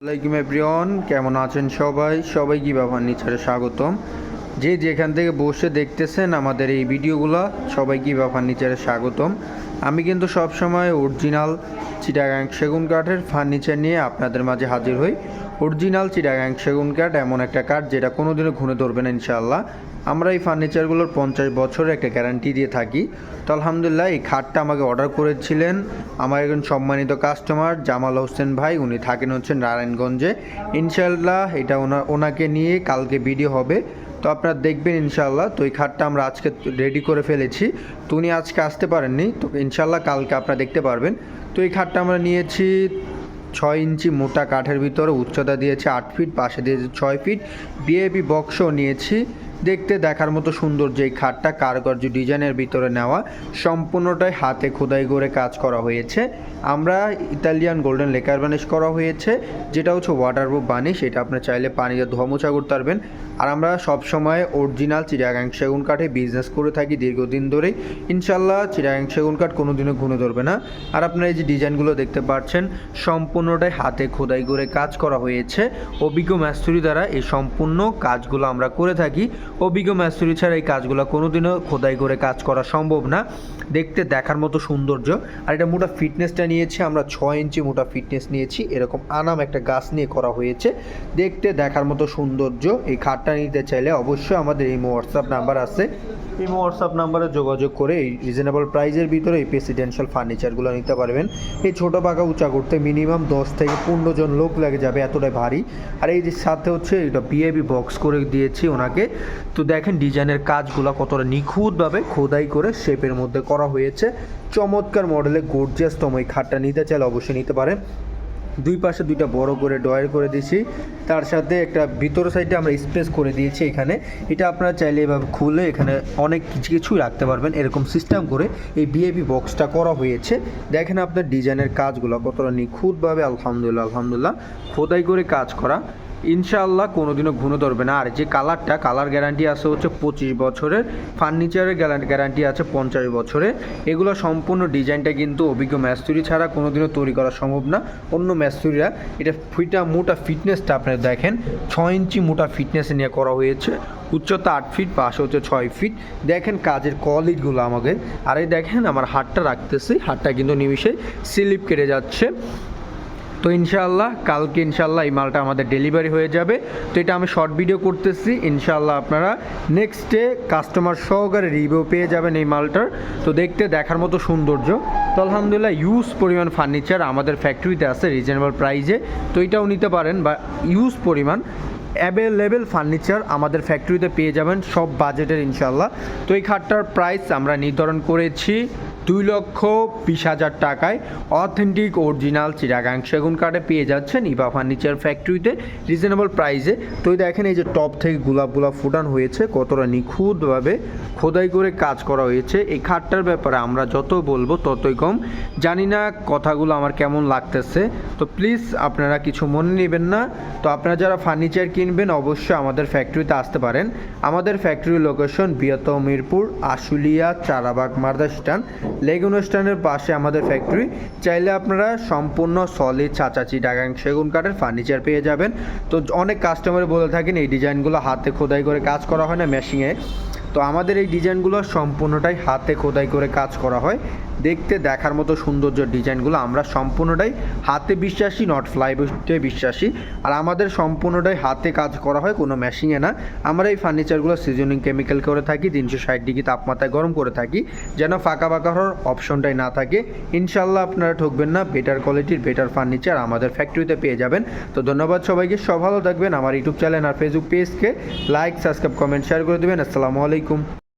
আসসালামাইকুম এভরিওয়ান, কেমন আছেন সবাই? সবাই কি ব্যাপার নিচারে স্বাগতম। যে যেখান থেকে বসে দেখতেছেন আমাদের এই ভিডিওগুলো, সবাই ব্যাপার নিচারে স্বাগতম। আমি কিন্তু সব সময় অরিজিনাল চিটাগাং সেগুন কাঠের ফার্নিচার নিয়ে আপনাদের মাঝে হাজির হই। অরিজিনাল চিটাগাং সেগুন কাঠ এমন একটা কাঠ যেটা কোনোদিনও ঘুরে ধরবে না, ইনশাআল্লাহ। আমরা এই ফার্নিচারগুলোর পঞ্চাশ বছরের একটা গ্যারান্টি দিয়ে থাকি। তো আলহামদুলিল্লাহ, এই খাটটা আমাকে অর্ডার করেছিলেন আমার একজন সম্মানিত কাস্টমার জামাল হোসেন ভাই। উনি থাকেন হচ্ছেন নারায়ণগঞ্জে। ইনশাআল্লাহ এটা ওনা ওনাকে নিয়ে কালকে ভিডিও হবে। তো আপনারা দেখবেন ইনশাআল্লাহ, তো এই খাটটা আমরা আজকে রেডি করে ফেলেছি। তো উনি আজকে আসতে পারেননি, তো ইনশাআল্লাহ কালকে আপনারা দেখতে পারবেন। তো এই খাটটা আমরা নিয়েছি ছয় ইঞ্চি মোটা কাঠের ভিতরে, উচ্চতা দিয়েছে আট ফিট পাশে দিয়েছে ছয় ফিট বিএবি বক্সও নিয়েছি। দেখতে দেখার মতো সুন্দর যেই খাটটা কারুকার্য ডিজাইনের ভিতরে নেওয়া, সম্পূর্ণটাই হাতে খোদাই করে কাজ করা হয়েছে। আমরা ইতালিয়ান গোল্ডেন লেকার বানিশ করা হয়েছে, যেটা হচ্ছে ওয়াটারপ্রুফ বানিশ, এটা আপনি চাইলে পানিতে ধোয়া করতে পারবেন আর আমরা সবসময় অরিজিনাল চিরাগাং সেগুন কাঠে বিজনেস করে থাকি দীর্ঘদিন ধরেই। ইনশাল্লাহ চিরাগাং সেগুন কাঠ কোনো দিনও ঘুরে ধরবে না। আর আপনারা এই যে ডিজাইনগুলো দেখতে পাচ্ছেন, সম্পূর্ণটাই হাতে খোদাই করে কাজ করা হয়েছে। অভিজ্ঞ ম্যাস্তুরি দ্বারা এই সম্পূর্ণ কাজগুলো আমরা করে থাকি। অভিজ্ঞ ম্যাস্তুরি ছাড়া এই কাজগুলো কোনোদিনও খোদাই করে কাজ করা সম্ভব না। দেখতে, দেখার মতো সৌন্দর্য। আর এটা মোটা ফিটনেসটা নিয়েছি, আমরা ছয় ইঞ্চি মোটা ফিটনেস নিয়েছি। এরকম আনাম একটা গাছ নিয়ে করা হয়েছে। দেখতে, দেখার মতো সৌন্দর্য। এই খাটটা নিতে চাইলে অবশ্যই আমাদের এই হোয়াটসঅ্যাপ নাম্বার আছে। এই হোয়াটসঅ্যাপ নাম্বারে যোগাযোগ করে এই রিজনেবল প্রাইজের ভিতরে এই প্রেসিডেন্সিয়াল ফার্নিচারগুলো নিতে পারবেন। এই ছোটো পাকা উঁচা করতে মিনিমাম দশ থেকে পনেরো জন লোক লাগে যাবে, এতটাই ভারী। আর এই যে সাথে হচ্ছে এটা বিএবি বক্স করে দিয়েছি ওনাকে। তো দেখেন ডিজাইনের কাজগুলো কতটা নিখুঁতভাবে খোদাই করে শেপের মধ্যে করা হয়েছে। চমৎকার মডেলে গর্জিয়াসতম এই খাটটা নিতে চাইলে অবশ্যই নিতে পারেন। দুই পাশে দুইটা বড় করে ডয়ার করে দিয়েছি। তার সাথে একটা ভিতর সাইডে আমরা স্পেস করে দিয়েছি এখানে। এটা আপনারা চাইলে এভাবে খুলে এখানে অনেক কিছু কিছুই রাখতে পারবেন। এরকম সিস্টেম করে এই বিএবি বক্সটা করা হয়েছে। দেখেন আপনার ডিজাইনের কাজগুলো কতটা নিখুঁতভাবে, আলহামদুলিল্লাহ আলহামদুলিল্লাহ, খোদাই করে কাজ করা। ইনশাআল্লাহ কোনোদিনও ঘুনো ধরবে না। আর যে কালারটা, কালার গ্যারান্টি আছে হচ্ছে পঁচিশ বছরের, ফার্নিচারের গ্যারান্টি আছে পঞ্চাশ বছরের। এগুলো সম্পূর্ণ ডিজাইনটা কিন্তু অভিজ্ঞ ম্যাস্তুরি ছাড়া কোনোদিনও তৈরি করা সম্ভব না। অন্য ম্যাস্তুরিরা এটা ফিটা মোটা ফিটনেসটা আপনারা দেখেন, ছয় ইঞ্চি মোটা ফিটনেস নিয়ে করা হয়েছে। উচ্চতা আট ফিট, পাশে হচ্ছে ছয় ফিট। দেখেন কাজের কোয়ালিটিগুলো আমাকে আর এই দেখেন আমার হাতটা রাখতেছি, হাতটা কিন্তু নিমিশে স্লিপ কেটে যাচ্ছে। তো ইনশাআল্লাহ, কালকে ইনশাআল্লাহ এই মালটা আমাদের ডেলিভারি হয়ে যাবে। তো এটা আমি শর্ট ভিডিও করতেছি, ইনশাআল্লাহ আপনারা নেক্সট ডে কাস্টমার সহকারে রিভিউ পেয়ে যাবেন এই মালটার। তো দেখতে, দেখার মতো সৌন্দর্য। তো আলহামদুলিল্লাহ ইউজ পরিমাণ ফার্নিচার আমাদের ফ্যাক্টরিতে আছে রিজনেবল প্রাইজে তো এটাও নিতে পারেন বা ইউজ পরিমাণ অ্যাভেলেবেল ফার্নিচার আমাদের ফ্যাক্টরিতে পেয়ে যাবেন, সব বাজেটের ইনশাল্লাহ তো এই খাটটার প্রাইস আমরা নির্ধারণ করেছি দুই লক্ষ বিশ হাজার টাকায় অথেন্টিক অরিজিনাল চিরাগাং সেগুন কাঠে পেয়ে যাচ্ছেন ইভা ফার্নিচার ফ্যাক্টরিতে। রিজনেবল প্রাইসে। তো দেখেন এই যে টপ থেকে গোলাপ গোলাপ ফুটান হয়েছে, কতটা নিখুঁতভাবে খোদাই করে কাজ করা হয়েছে। এই খাটটার ব্যাপারে আমরা যত বলব ততই কম। জানি না কথাগুলো আমার কেমন লাগতেছে। তো প্লিজ আপনারা কিছু মনে নেবেন না। তো আপনারা যারা ফার্নিচার কিনবেন অবশ্যই আমাদের ফ্যাক্টরিতে আসতে পারেন। আমাদের ফ্যাক্টরির লোকেশন বৃহত্তম মিরপুর, আশুলিয়া, চারাবাগ মার্দাস্টান লেগুন স্ট্যান্ডের পাশে আমাদের ফ্যাক্টরি চাইলে আপনারা সম্পূর্ণ সলিড চাচাচি ডাগাং সেগুন কাঠের ফার্নিচার পেয়ে যাবেন। তো অনেক কাস্টমার বলে থাকেন, এই ডিজাইনগুলো হাতে খোদাই করে কাজ করা হয় না মেশিনে তো আমাদের এই ডিজাইনগুলো সম্পূর্ণটাই হাতে খোদাই করে কাজ করা হয়। দেখতে, দেখার মতো সৌন্দর্য ডিজাইনগুলো আমরা সম্পূর্ণটাই হাতে বিশ্বাসী নট ফ্লাইবোর্ডে বিশ্বাসী। আর আমাদের সম্পূর্ণটাই হাতে কাজ করা হয় কোনো মেশিনে না। আমরা এই ফার্নিচারগুলো সিজনিং কেমিক্যাল করে থাকি, তিনশো ষাট ডিগ্রি তাপমাত্রায় গরম করে থাকি, যেন ফাঁকা ফাঁকা হওয়ার অপশনটাই না থাকে। ইনশাল্লাহ আপনারা ঠকবেন না বেটার কোয়ালিটির বেটার ফার্নিচার আমাদের ফ্যাক্টরিতে পেয়ে যাবেন। তো ধন্যবাদ সবাইকে, সব ভালো থাকবেন। আমার ইউটিউব চ্যানেল আর ফেসবুক পেজকে লাইক সাবস্ক্রাইব কমেন্ট শেয়ার করে দেবেন। আসসালামু আলাইকুম।